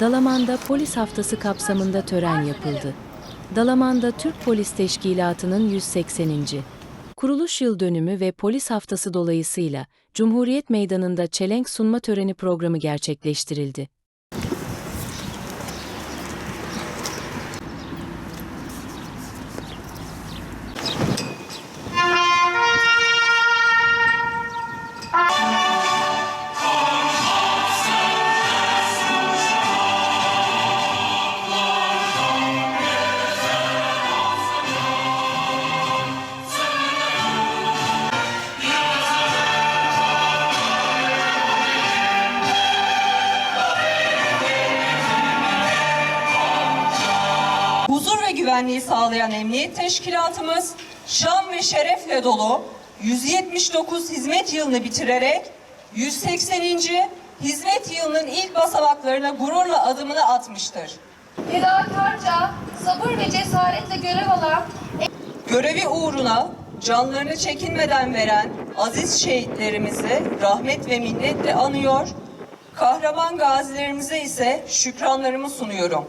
Dalaman'da polis haftası kapsamında tören yapıldı. Dalaman'da Türk Polis Teşkilatı'nın 180. Kuruluş yıl dönümü ve polis haftası dolayısıyla Cumhuriyet Meydanı'nda çelenk sunma töreni programı gerçekleştirildi. Güvenliği sağlayan emniyet teşkilatımız şan ve şerefle dolu 179 hizmet yılını bitirerek 180. hizmet yılının ilk basamaklarına gururla adımını atmıştır. fedakarca, sabır ve cesaretle görev alan Görevi uğruna canlarını çekinmeden veren aziz şehitlerimizi rahmet ve minnetle anıyor, kahraman gazilerimize ise şükranlarımı sunuyorum.